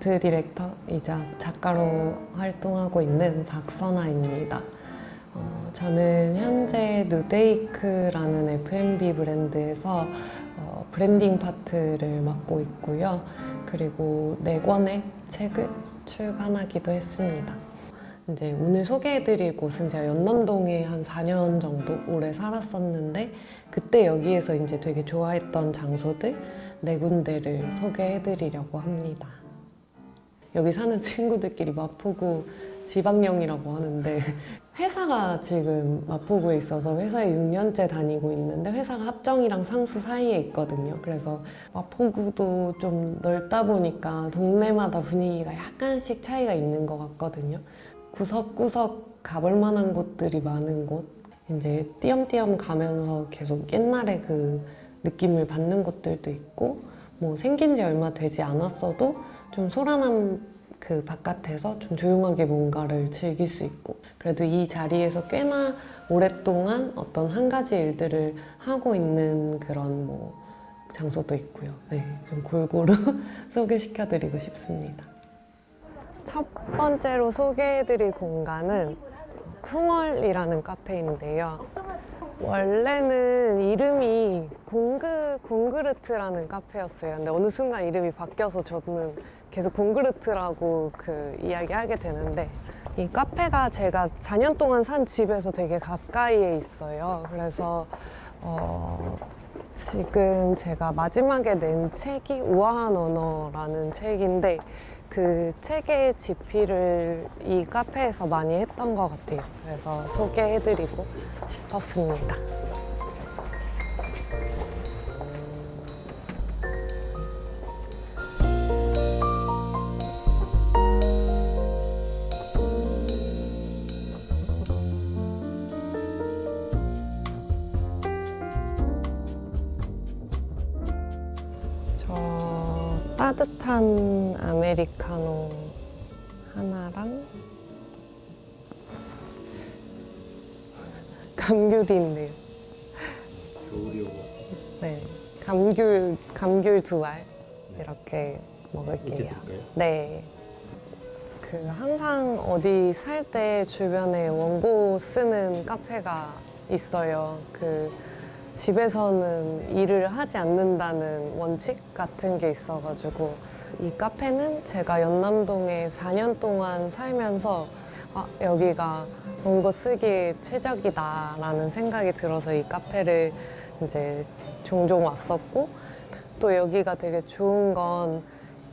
아트 디렉터이자 작가로 활동하고 있는 박선아입니다. 어, 저는 현재 누데이크라는 F&B 브랜드에서 어, 브랜딩 파트를 맡고 있고요. 그리고 네 권의 책을 출간하기도 했습니다. 이제 오늘 소개해드릴 곳은 제가 연남동에 한 4년 정도 오래 살았었는데 그때 여기에서 이제 되게 좋아했던 장소들 네 군데를 소개해드리려고 합니다. 여기 사는 친구들끼리 마포구 지방령이라고 하는데 회사가 지금 마포구에 있어서 회사에 6년째 다니고 있는데 회사가 합정이랑 상수 사이에 있거든요. 그래서 마포구도 좀 넓다 보니까 동네마다 분위기가 약간씩 차이가 있는 것 같거든요. 구석구석 가볼 만한 곳들이 많은 곳. 이제 띄엄띄엄 가면서 계속 옛날의 그 느낌을 받는 곳들도 있고, 뭐 생긴 지 얼마 되지 않았어도 좀 소란한 그 바깥에서 좀 조용하게 뭔가를 즐길 수 있고, 그래도 이 자리에서 꽤나 오랫동안 어떤 한 가지 일들을 하고 있는 그런 뭐 장소도 있고요. 네, 좀 골고루 소개시켜드리고 싶습니다. 첫 번째로 소개해드릴 공간은 풍월이라는 카페인데요. 원래는 이름이 공그 공그르트라는 카페였어요. 근데 어느 순간 이름이 바뀌어서 저는 계속 공그르트라고 그 이야기하게 되는데 이 카페가 제가 4년 동안 산 집에서 되게 가까이에 있어요. 그래서 어, 지금 제가 마지막에 낸 책이 우아한 언어라는 책인데 그 책의 집필을 이 카페에서 많이 했던 것 같아요. 그래서 소개해드리고 싶었습니다. 저 따뜻한 두 알 이렇게 먹을게요. 네. 그 항상 어디 살 때 주변에 원고 쓰는 카페가 있어요. 그 집에서는 일을 하지 않는다는 원칙 같은 게 있어가지고 이 카페는 제가 연남동에 4년 동안 살면서 아, 여기가 원고 쓰기에 최적이다라는 생각이 들어서 이 카페를 이제 종종 왔었고 또 여기가 되게 좋은 건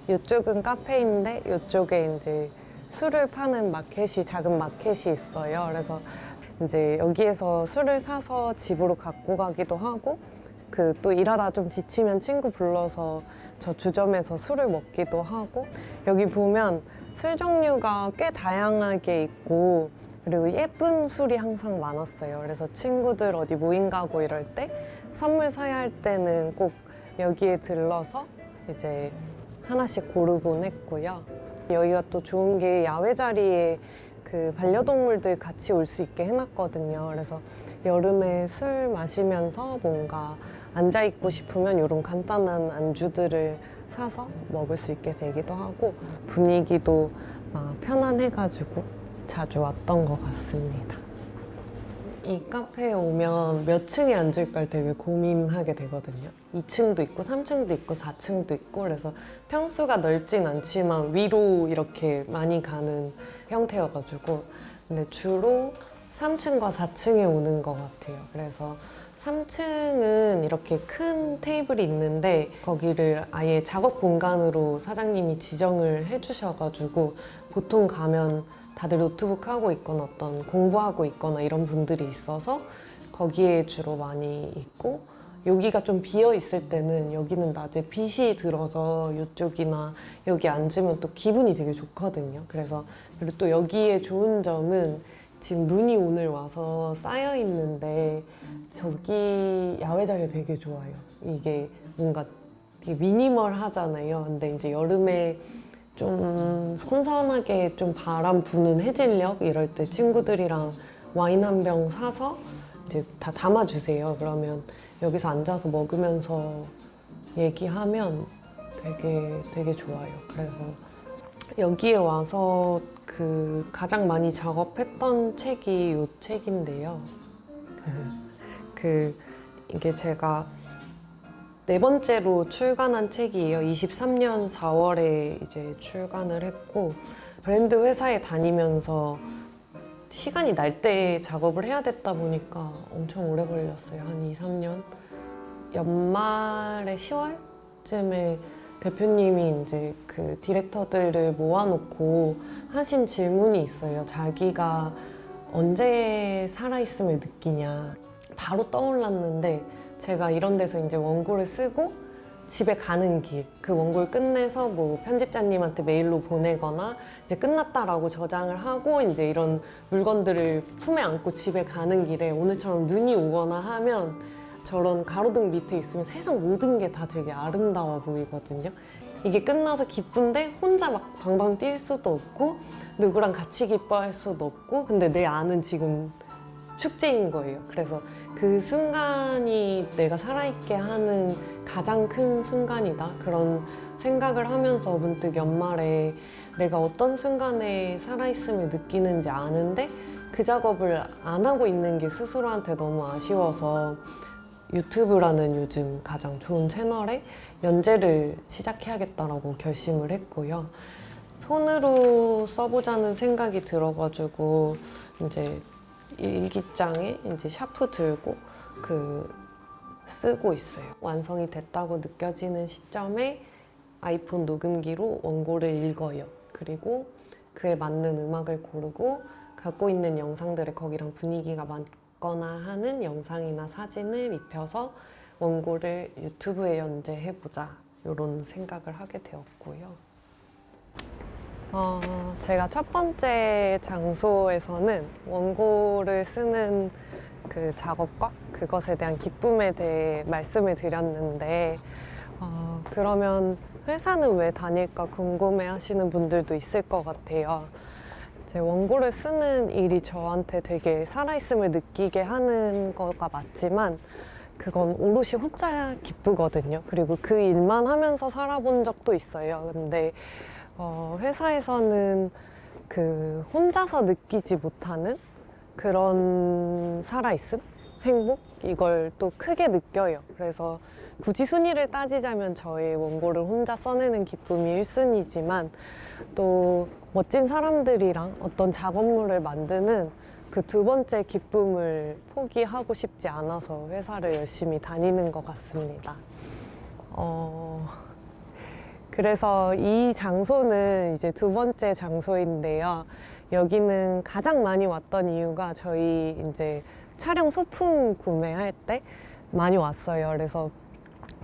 이쪽은 카페인데 이쪽에 이제 술을 파는 마켓이 작은 마켓이 있어요. 그래서 이제 여기에서 술을 사서 집으로 갖고 가기도 하고 그 또 일하다 좀 지치면 친구 불러서 저 주점에서 술을 먹기도 하고 여기 보면 술 종류가 꽤 다양하게 있고 그리고 예쁜 술이 항상 많았어요. 그래서 친구들 어디 모임 가고 이럴 때 선물 사야 할 때는 꼭 여기에 들러서 이제 하나씩 고르곤 했고요. 여기가 또 좋은 게 야외 자리에 그 반려동물들 같이 올 수 있게 해놨거든요. 그래서 여름에 술 마시면서 뭔가 앉아 있고 싶으면 이런 간단한 안주들을 사서 먹을 수 있게 되기도 하고 분위기도 막 편안해가지고 자주 왔던 것 같습니다. 이 카페에 오면 몇 층에 앉을까 되게 고민하게 되거든요. 2층도 있고 3층도 있고 4층도 있고 그래서 평수가 넓진 않지만 위로 이렇게 많이 가는 형태여가지고 근데 주로 3층과 4층에 오는 것 같아요. 그래서 3층은 이렇게 큰 테이블이 있는데 거기를 아예 작업 공간으로 사장님이 지정을 해주셔가지고 보통 가면 다들 노트북 하고 있거나 어떤 공부하고 있거나 이런 분들이 있어서 거기에 주로 많이 있고 여기가 좀 비어 있을 때는 여기는 낮에 빛이 들어서 이쪽이나 여기 앉으면 또 기분이 되게 좋거든요. 그래서 그리고 또 여기에 좋은 점은 지금 눈이 오늘 와서 쌓여 있는데 저기 야외 자리 되게 좋아요. 이게 뭔가 되게 미니멀 하잖아요. 근데 이제 여름에 좀 선선하게 좀 바람 부는 해질녘 이럴 때 친구들이랑 와인 한 병 사서 이제 다 담아주세요. 그러면 여기서 앉아서 먹으면서 얘기하면 되게 되게 좋아요. 그래서 여기에 와서 그 가장 많이 작업했던 책이 이 책인데요. 그 이게 제가 네 번째로 출간한 책이에요. 23년 4월에 이제 출간을 했고 브랜드 회사에 다니면서 시간이 날 때 작업을 해야 됐다 보니까 엄청 오래 걸렸어요. 한 2, 3년. 연말에 10월쯤에 대표님이 이제 그 디렉터들을 모아놓고 하신 질문이 있어요. 자기가 언제 살아있음을 느끼냐. 바로 떠올랐는데 제가 이런 데서 이제 원고를 쓰고 집에 가는 길, 그 원고를 끝내서 뭐 편집자님한테 메일로 보내거나 이제 끝났다라고 저장을 하고 이제 이런 물건들을 품에 안고 집에 가는 길에 오늘처럼 눈이 오거나 하면 저런 가로등 밑에 있으면 세상 모든 게 다 되게 아름다워 보이거든요. 이게 끝나서 기쁜데 혼자 막 방방 뛸 수도 없고 누구랑 같이 기뻐할 수도 없고 근데 내 안은 지금 축제인 거예요. 그래서 그 순간이 내가 살아있게 하는 가장 큰 순간이다. 그런 생각을 하면서 문득 연말에 내가 어떤 순간에 살아있음을 느끼는지 아는데 그 작업을 안 하고 있는 게 스스로한테 너무 아쉬워서 유튜브라는 요즘 가장 좋은 채널에 연재를 시작해야겠다라고 결심을 했고요. 손으로 써보자는 생각이 들어가지고 이제 일기장에 이제 샤프 들고 그 쓰고 있어요. 완성이 됐다고 느껴지는 시점에 아이폰 녹음기로 원고를 읽어요. 그리고 그에 맞는 음악을 고르고 갖고 있는 영상들을 거기랑 분위기가 맞거나 하는 영상이나 사진을 입혀서 원고를 유튜브에 연재해보자 이런 생각을 하게 되었고요. 어, 제가 첫 번째 장소에서는 원고를 쓰는 그 작업과 그것에 대한 기쁨에 대해 말씀을 드렸는데, 어, 그러면 회사는 왜 다닐까 궁금해 하시는 분들도 있을 것 같아요. 제 원고를 쓰는 일이 저한테 되게 살아있음을 느끼게 하는 거가 맞지만, 그건 오롯이 혼자 기쁘거든요. 그리고 그 일만 하면서 살아본 적도 있어요. 근데 어, 회사에서는 그 혼자서 느끼지 못하는 그런 살아있음, 행복 이걸 또 크게 느껴요. 그래서 굳이 순위를 따지자면 저의 원고를 혼자 써내는 기쁨이 1순위지만 또 멋진 사람들이랑 어떤 작업물을 만드는 그 두 번째 기쁨을 포기하고 싶지 않아서 회사를 열심히 다니는 것 같습니다. 어... 그래서 이 장소는 이제 두 번째 장소인데요. 여기는 가장 많이 왔던 이유가 저희 이제 촬영 소품 구매할 때 많이 왔어요. 그래서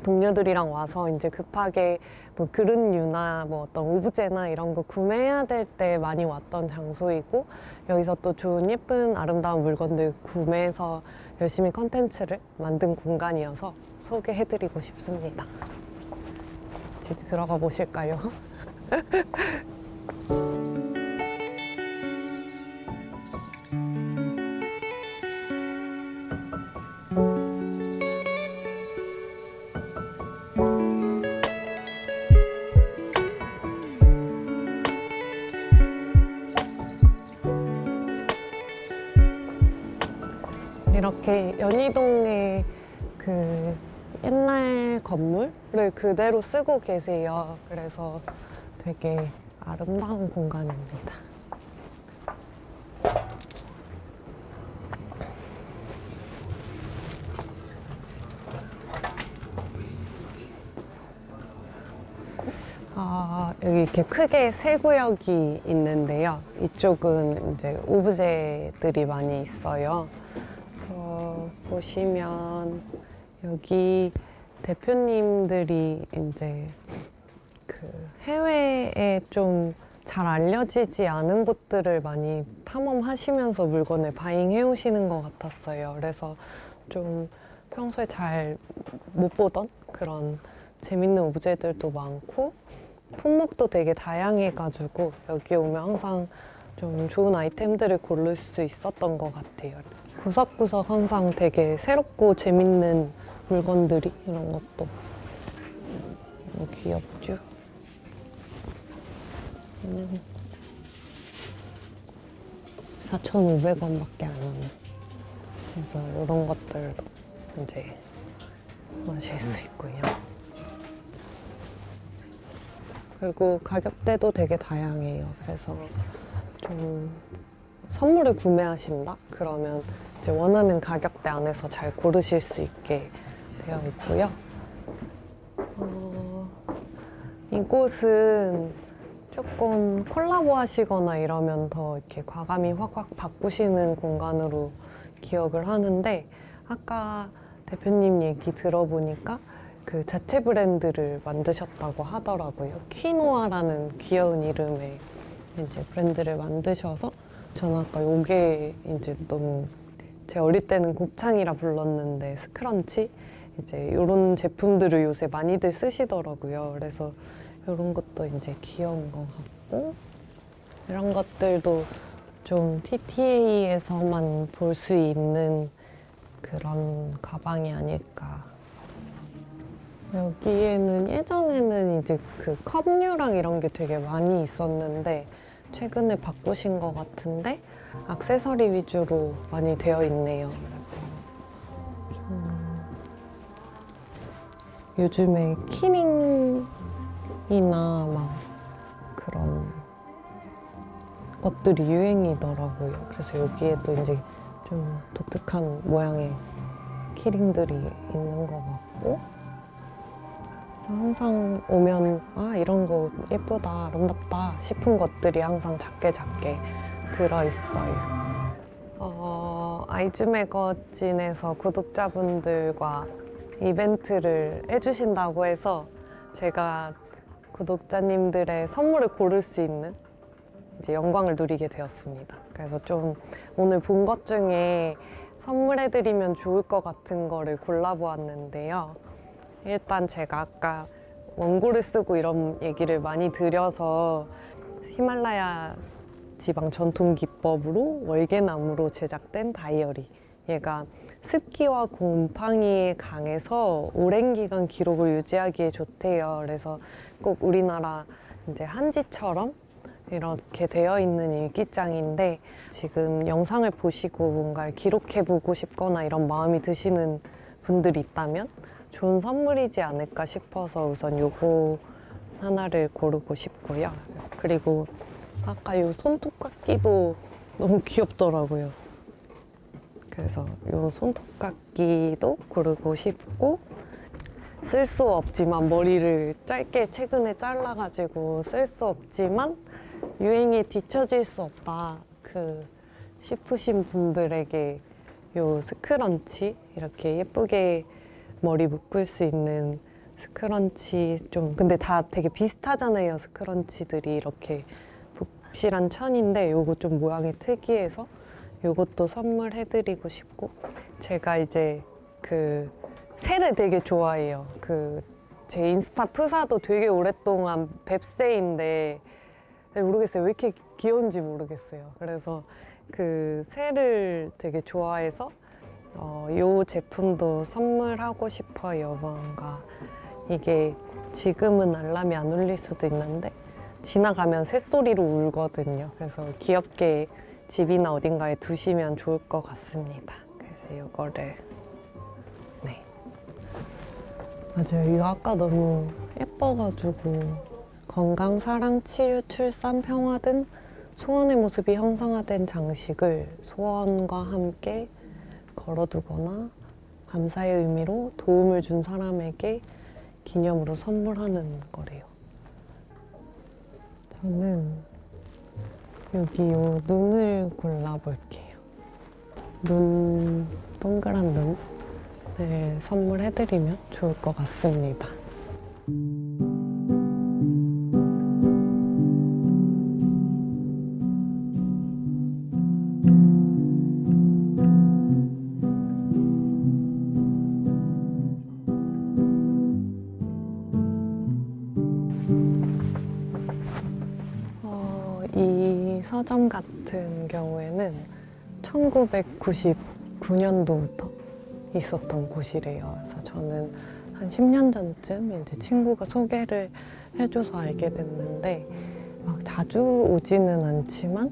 동료들이랑 와서 이제 급하게 뭐 그릇류나 뭐 어떤 오브제나 이런 거 구매해야 될 때 많이 왔던 장소이고 여기서 또 좋은 예쁜 아름다운 물건들 구매해서 열심히 컨텐츠를 만든 공간이어서 소개해드리고 싶습니다. 이제 들어가 보실까요? 이렇게 연희동의 그 옛날 건물을 그대로 쓰고 계세요. 그래서 되게 아름다운 공간입니다. 아, 여기 이렇게 크게 세 구역이 있는데요. 이쪽은 이제 오브제들이 많이 있어요. 저 보시면 여기 대표님들이 이제 그 해외에 좀 잘 알려지지 않은 곳들을 많이 탐험하시면서 물건을 바잉해 오시는 것 같았어요. 그래서 좀 평소에 잘 못 보던 그런 재밌는 오브제들도 많고 품목도 되게 다양해가지고 여기 오면 항상 좀 좋은 아이템들을 고를 수 있었던 것 같아요. 구석구석 항상 되게 새롭고 재밌는 물건들이 이런 것도 너무 귀엽죠? 음. 4,500원밖에 안 하네. 그래서 이런 것들도 이제 마실 수 있고요. 그리고 가격대도 되게 다양해요. 그래서 좀 선물을 구매하신다? 그러면 이제 원하는 가격대 안에서 잘 고르실 수 있게 되어 있고요. 어, 이곳은 조금 콜라보 하시거나 이러면 더 이렇게 과감히 확확 바꾸시는 공간으로 기억을 하는데 아까 대표님 얘기 들어보니까 그 자체 브랜드를 만드셨다고 하더라고요. 퀴노아라는 귀여운 이름의 이제 브랜드를 만드셔서 저는 아까 요게 이제 너무 제 어릴 때는 곱창이라 불렀는데 스크런치 이제 이런 제품들을 요새 많이들 쓰시더라고요. 그래서 이런 것도 이제 귀여운 것 같고 이런 것들도 좀 TTA에서만 볼 수 있는 그런 가방이 아닐까. 여기에는 예전에는 이제 그 컵류랑 이런 게 되게 많이 있었는데 최근에 바꾸신 것 같은데 액세서리 위주로 많이 되어 있네요. 요즘에 키링이나 막 그런 것들이 유행이더라고요. 그래서 여기에도 이제 좀 독특한 모양의 키링들이 있는 것 같고 그래서 항상 오면 아 이런 거 예쁘다 아름답다 싶은 것들이 항상 작게 작게 들어있어요. 어, 아이즈 매거진에서 구독자분들과 이벤트를 해주신다고 해서 제가 구독자님들의 선물을 고를 수 있는 이제 영광을 누리게 되었습니다. 그래서 좀 오늘 본 것 중에 선물해드리면 좋을 것 같은 거를 골라보았는데요. 일단 제가 아까 원고를 쓰고 이런 얘기를 많이 드려서 히말라야 지방 전통 기법으로 월계나무로 제작된 다이어리. 얘가 습기와 곰팡이에 강해서 오랜 기간 기록을 유지하기에 좋대요. 그래서 꼭 우리나라 이제 한지처럼 이렇게 되어 있는 일기장인데 지금 영상을 보시고 뭔가를 기록해 보고 싶거나 이런 마음이 드시는 분들이 있다면 좋은 선물이지 않을까 싶어서 우선 요거 하나를 고르고 싶고요. 그리고 아까 요 손톱깎이도 너무 귀엽더라고요. 그래서 요 손톱깎이도 고르고 싶고 쓸 수 없지만 머리를 짧게 최근에 잘라가지고 쓸 수 없지만 유행에 뒤처질 수 없다. 그 싶으신 분들에게 요 스크런치 이렇게 예쁘게 머리 묶을 수 있는 스크런치 좀 근데 다 되게 비슷하잖아요 스크런치들이. 이렇게 북실한 천인데 요거 좀 모양이 특이해서 요것도 선물해드리고 싶고 제가 이제 그 새를 되게 좋아해요 그 제 인스타 프사도 되게 오랫동안 뱁새인데 네, 모르겠어요 왜 이렇게 귀여운지 모르겠어요 그래서 그 새를 되게 좋아해서 어, 요 제품도 선물하고 싶어요. 뭔가 이게 지금은 알람이 안 울릴 수도 있는데 지나가면 새소리로 울거든요. 그래서 귀엽게 집이나 어딘가에 두시면 좋을 것 같습니다. 그래서 이거를 네 맞아요. 이거 아까 너무 예뻐가지고 건강, 사랑, 치유, 출산, 평화 등 소원의 모습이 형상화된 장식을 소원과 함께 걸어두거나 감사의 의미로 도움을 준 사람에게 기념으로 선물하는 거래요. 저는 여기 요 눈을 골라볼게요. 눈, 동그란 눈을 선물해드리면 좋을 것 같습니다. 서점 같은 경우에는 1999년도부터 있었던 곳이래요. 그래서 저는 한 10년 전쯤 이제 친구가 소개를 해줘서 알게 됐는데 막 자주 오지는 않지만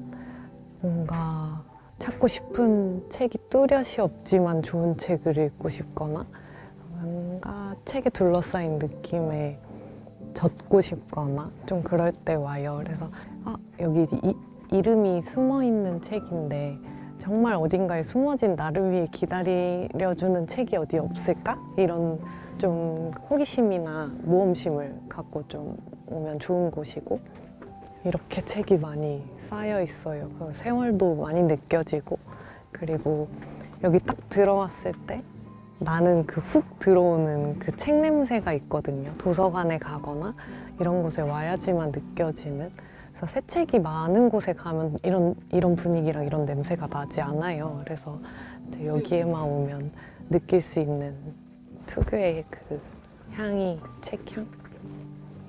뭔가 찾고 싶은 책이 뚜렷이 없지만 좋은 책을 읽고 싶거나 뭔가 책에 둘러싸인 느낌에 젖고 싶거나 좀 그럴 때 와요. 그래서 아, 여기 이, 이름이 숨어 있는 책인데 정말 어딘가에 숨어진 나를 위해 기다려주는 책이 어디 없을까? 이런 좀 호기심이나 모험심을 갖고 좀 오면 좋은 곳이고 이렇게 책이 많이 쌓여 있어요. 그 세월도 많이 느껴지고 그리고 여기 딱 들어왔을 때 나는 그 훅 들어오는 그 책 냄새가 있거든요. 도서관에 가거나 이런 곳에 와야지만 느껴지는. 그래서 새 책이 많은 곳에 가면 이런 이런 분위기랑 이런 냄새가 나지 않아요. 그래서 여기에만 오면 느낄 수 있는 특유의 그 향이 책향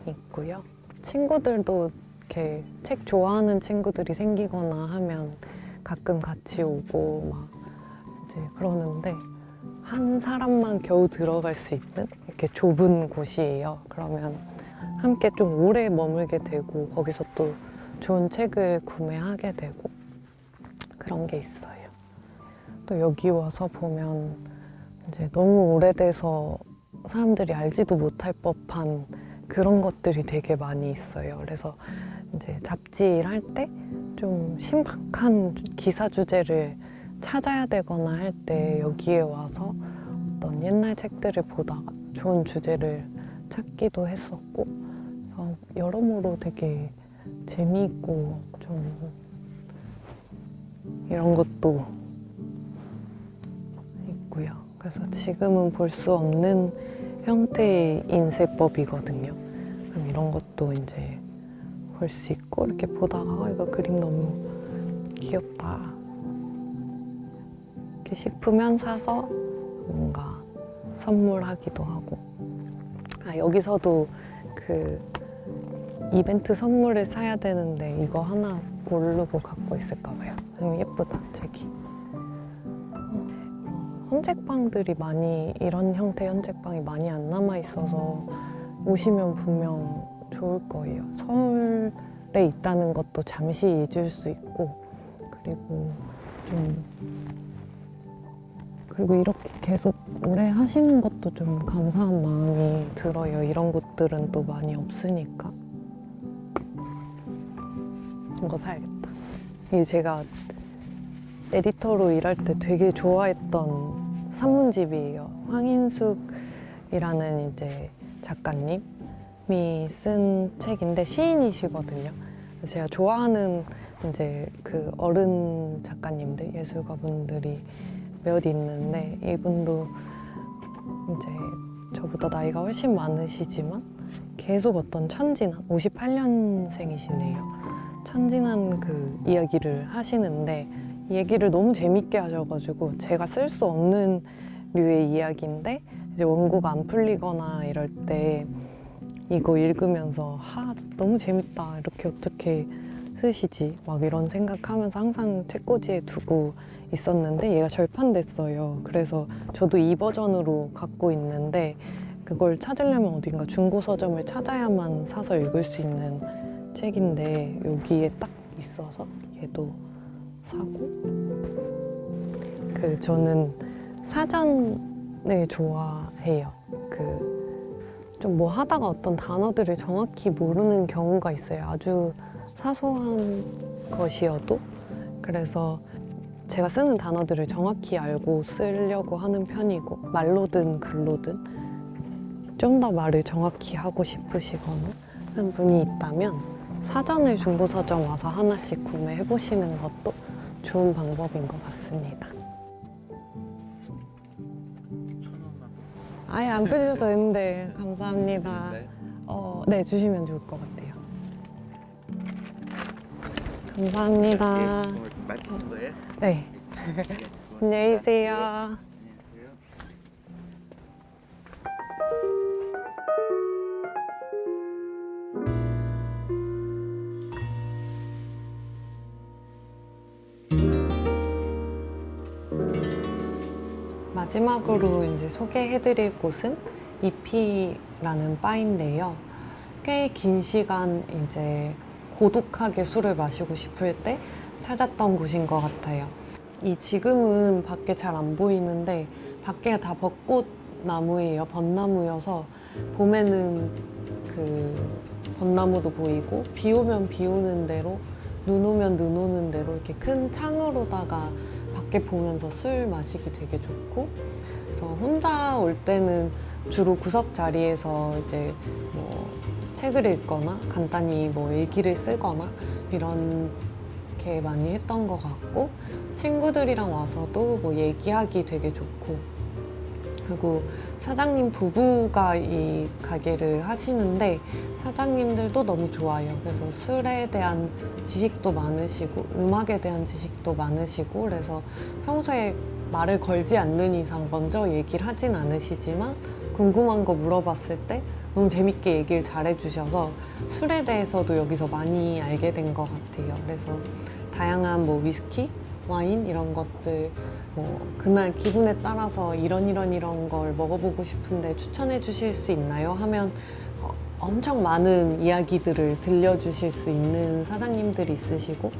있고요. 친구들도 이렇게 책 좋아하는 친구들이 생기거나 하면 가끔 같이 오고 막 이제 그러는데 한 사람만 겨우 들어갈 수 있는 이렇게 좁은 곳이에요. 그러면 함께 좀 오래 머물게 되고 거기서 또 좋은 책을 구매하게 되고 그런 게 있어요. 또 여기 와서 보면 이제 너무 오래돼서 사람들이 알지도 못할 법한 그런 것들이 되게 많이 있어요. 그래서 이제 잡지일 할 때 좀 신박한 기사 주제를 찾아야 되거나 할 때 여기에 와서 어떤 옛날 책들을 보다가 좋은 주제를 찾기도 했었고 그래서 여러모로 되게 재미있고 좀 이런 것도 있고요. 그래서 지금은 볼 수 없는 형태의 인쇄법이거든요. 그럼 이런 것도 이제 볼 수 있고 이렇게 보다가 아, 이거 그림 너무 귀엽다. 이렇게 싶으면 사서 뭔가 선물하기도 하고. 아 여기서도 그 이벤트 선물을 사야 되는데 이거 하나 고르고 갖고 있을까 봐요. 음, 예쁘다 책이. 헌책방들이 많이 이런 형태 헌책방이 많이 안 남아 있어서 오시면 분명 좋을 거예요. 서울에 있다는 것도 잠시 잊을 수 있고 그리고 좀 그리고 이렇게 계속 오래 하시는 것도 좀 감사한 마음이 들어요. 이런 곳들은 또 많이 없으니까. 이거 사야겠다. 이게 제가 에디터로 일할 때 되게 좋아했던 산문집이에요. 황인숙이라는 이제 작가님이 쓴 책인데 시인이시거든요. 제가 좋아하는 이제 그 어른 작가님들, 예술가분들이 몇 있는데 이분도 이제 저보다 나이가 훨씬 많으시지만 계속 어떤 천진한 58년생이시네요. 천진한 그 이야기를 하시는데 이 얘기를 너무 재밌게 하셔가지고 제가 쓸 수 없는 류의 이야기인데 이제 원고가 안 풀리거나 이럴 때 이거 읽으면서 하 너무 재밌다 이렇게 어떻게 쓰시지 막 이런 생각하면서 항상 책꽂이에 두고 있었는데 얘가 절판됐어요. 그래서 저도 이 버전으로 갖고 있는데 그걸 찾으려면 어딘가 중고 서점을 찾아야만 사서 읽을 수 있는 책인데 여기에 딱 있어서 얘도 사고 그 저는 사전을 좋아해요. 그 좀 뭐 하다가 어떤 단어들을 정확히 모르는 경우가 있어요. 아주 사소한 것이어도 그래서 제가 쓰는 단어들을 정확히 알고 쓰려고 하는 편이고 말로든 글로든 좀 더 말을 정확히 하고 싶으시거나 하는 분이 있다면 사전을 중고서점 와서 하나씩 구매해 보시는 것도 좋은 방법인 것 같습니다. 아예 안 끄셔도 되는데 감사합니다. 네. 어, 네 주시면 좋을 것 같아요. 감사합니다. 예, 오늘 마치신 거예요? 네. 예. 예. 안녕히 계세요. 마지막으로 이제 소개해드릴 곳은 EP라는 바인데요. 꽤 긴 시간 이제 고독하게 술을 마시고 싶을 때 찾았던 곳인 것 같아요. 이 지금은 밖에 잘 안 보이는데 밖에 다 벚꽃 나무예요. 벚나무여서 봄에는 그 벚나무도 보이고 비 오면 비 오는 대로 눈 오면 눈 오는 대로 이렇게 큰 창으로다가 밖에 보면서 술 마시기 되게 좋고 그래서 혼자 올 때는 주로 구석 자리에서 이제 뭐 책을 읽거나 간단히 뭐 일기를 쓰거나 이런 게 많이 했던 것 같고 친구들이랑 와서도 뭐 얘기하기 되게 좋고 그리고 사장님 부부가 이 가게를 하시는데 사장님들도 너무 좋아요. 그래서 술에 대한 지식도 많으시고 음악에 대한 지식도 많으시고 그래서 평소에 말을 걸지 않는 이상 먼저 얘기를 하진 않으시지만 궁금한 거 물어봤을 때 너무 재밌게 얘기를 잘해주셔서 술에 대해서도 여기서 많이 알게 된 것 같아요. 그래서 다양한 뭐 위스키, 와인 이런 것들 뭐 그날 기분에 따라서 이런 이런 이런 걸 먹어보고 싶은데 추천해 주실 수 있나요? 하면 어, 엄청 많은 이야기들을 들려주실 수 있는 사장님들이 있으시고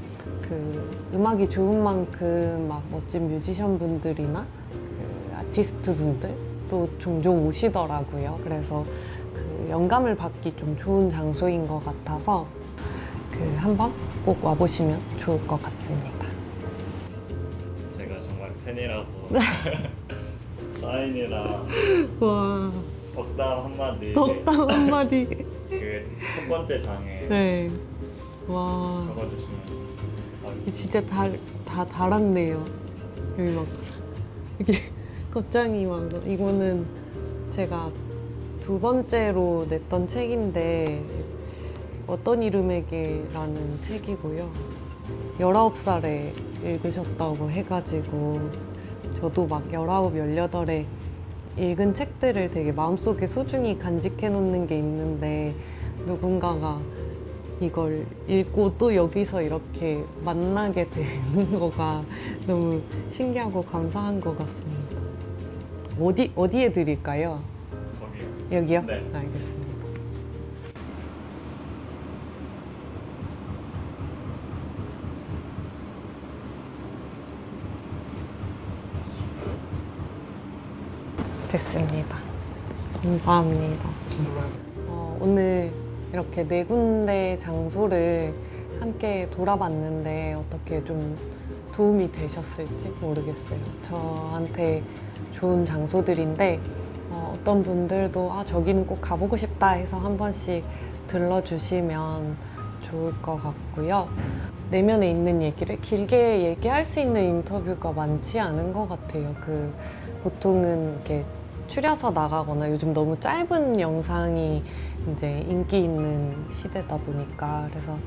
그 음악이 좋은 만큼 막 멋진 뮤지션 분들이나 그 아티스트 분들도 종종 오시더라고요. 그래서 그 영감을 받기 좀 좋은 장소인 것 같아서 그 한번 꼭 와보시면 좋을 것 같습니다. 제가 정말 팬이라서 사인이랑 와 덕담 한마디 덕담 한마디. 그 첫 번째 장에 네. 와. 적어주시면 아, 진짜 다, 다 달았네요. 여기 막, 이게 겉장이 막, 이거는 제가 두 번째로 냈던 책인데, 어떤 이름에게라는 책이고요. 19살에 읽으셨다고 해가지고, 저도 막 19, 18에 읽은 책들을 되게 마음속에 소중히 간직해 놓는 게 있는데, 누군가가 이걸 읽고 또 여기서 이렇게 만나게 되는 거가 너무 신기하고 감사한 것 같습니다. 어디 어디에 드릴까요? 여기요? 네. 알겠습니다. 됐습니다. 감사합니다. 어, 오늘 이렇게 네 군데 장소를 함께 돌아봤는데 어떻게 좀 도움이 되셨을지 모르겠어요. 저한테 좋은 장소들인데 어, 떤 분들도 아 저기는 꼭 가보고 싶다 해서 한 번씩 들러주시면 좋을 것 같고요. 내면에 있는 얘기를 길게 얘기할 수 있는 인터뷰가 많지 않은 것 같아요. 그 보통은 이렇게 추려서 나가거나 요즘 너무 짧은 영상이 이제 인기 있는 시대다 보니까 그래서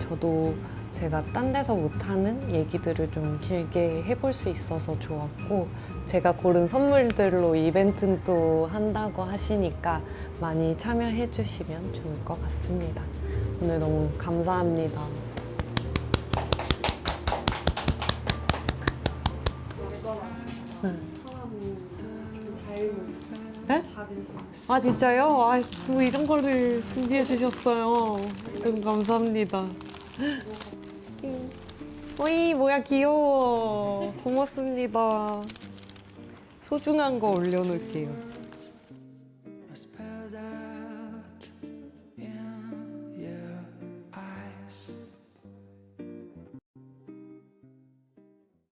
저도 제가 딴 데서 못하는 얘기들을 좀 길게 해볼 수 있어서 좋았고 제가 고른 선물들로 이벤트는 또 한다고 하시니까 많이 참여해 주시면 좋을 것 같습니다. 오늘 너무 감사합니다. 네? 아 진짜요? 아, 또 이런 거를 준비해 주셨어요. 너무 감사합니다. 어이 뭐야 귀여워. 고맙습니다. 소중한 거 올려놓을게요.